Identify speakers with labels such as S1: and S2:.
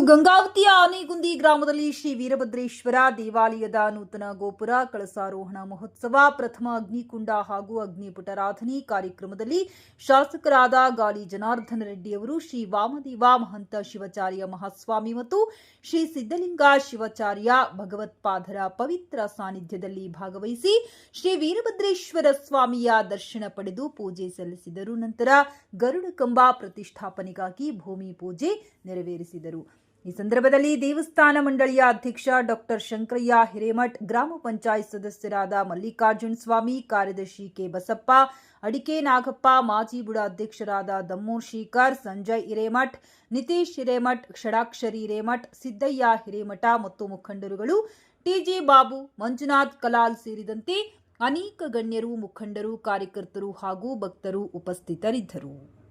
S1: ಗಂಗಾವತಿಯ ಆನೆಗುಂದಿ ಗ್ರಾಮದಲ್ಲಿ ಶ್ರೀ ವೀರಭದ್ರೇಶ್ವರ ದೇವಾಲಯದ ನೂತನ ಗೋಪುರ, ಕಳಸಾರೋಹಣ ಮಹೋತ್ಸವ, ಪ್ರಥಮ ಅಗ್ನಿಕುಂಡ ಹಾಗೂ ಅಗ್ನಿಪುಟರಾಧನೆ ಕಾರ್ಯಕ್ರಮದಲ್ಲಿ ಶಾಸಕರಾದ ಗಾಲಿ ಜನಾರ್ದನ ರೆಡ್ಡಿಯವರು, ಶ್ರೀ ವಾಮದೇವ ಮಹಂತ ಶಿವಾಚಾರ್ಯ ಮಹಾಸ್ವಾಮಿ ಮತ್ತು ಶ್ರೀ ಸಿದ್ದಲಿಂಗ ಶಿವಾಚಾರ್ಯ ಭಗವತ್ಪಾದರ ಪವಿತ್ರ ಸಾನ್ನಿಧ್ಯದಲ್ಲಿ ಭಾಗವಹಿಸಿ ಶ್ರೀ ವೀರಭದ್ರೇಶ್ವರ ಸ್ವಾಮಿಯ ದರ್ಶನ ಪಡೆದು ಪೂಜೆ ಸಲ್ಲಿಸಿದರು. ನಂತರ ಗರುಡ ಕಂಬ ಪ್ರತಿಷ್ಠಾಪನೆಗಾಗಿ ಭೂಮಿ ಪೂಜೆ ನೆರವೇರಿಸಿದರು. ಈ ಸಂದರ್ಭದಲ್ಲಿ ದೇವಸ್ಥಾನ ಮಂಡಳಿಯ ಅಧ್ಯಕ್ಷ ಡಾಕ್ಟರ್ ಶಂಕರಯ್ಯ ಹಿರೇಮಠ್, ಗ್ರಾಮ ಪಂಚಾಯತ್ ಸದಸ್ಯರಾದ ಮಲ್ಲಿಕಾರ್ಜುನ್ ಸ್ವಾಮಿ, ಕಾರ್ಯದರ್ಶಿ ಕೆ ಬಸಪ್ಪ, ಅಡಿಕೆ ನಾಗಪ್ಪ, ಮಾಜಿ ಬುಡ ಅಧ್ಯಕ್ಷರಾದ ದಮ್ಮೂರ್ ಶೇಖರ್, ಸಂಜಯ್ ಹಿರೇಮಠ್, ನಿತೀಶ್ ಹಿರೇಮಠ್, ಷಡಾಕ್ಷರಿ ಹಿರೇಮಠ್, ಸಿದ್ದಯ್ಯ ಹಿರೇಮಠ ಮತ್ತು ಮುಖಂಡರುಗಳು, ಟಿಜಿ ಬಾಬು, ಮಂಜುನಾಥ್ ಕಲಾಲ್ ಸೇರಿದಂತೆ ಅನೇಕ ಗಣ್ಯರು, ಮುಖಂಡರು, ಕಾರ್ಯಕರ್ತರು ಹಾಗೂ ಭಕ್ತರು ಉಪಸ್ಥಿತರಿದ್ದರು.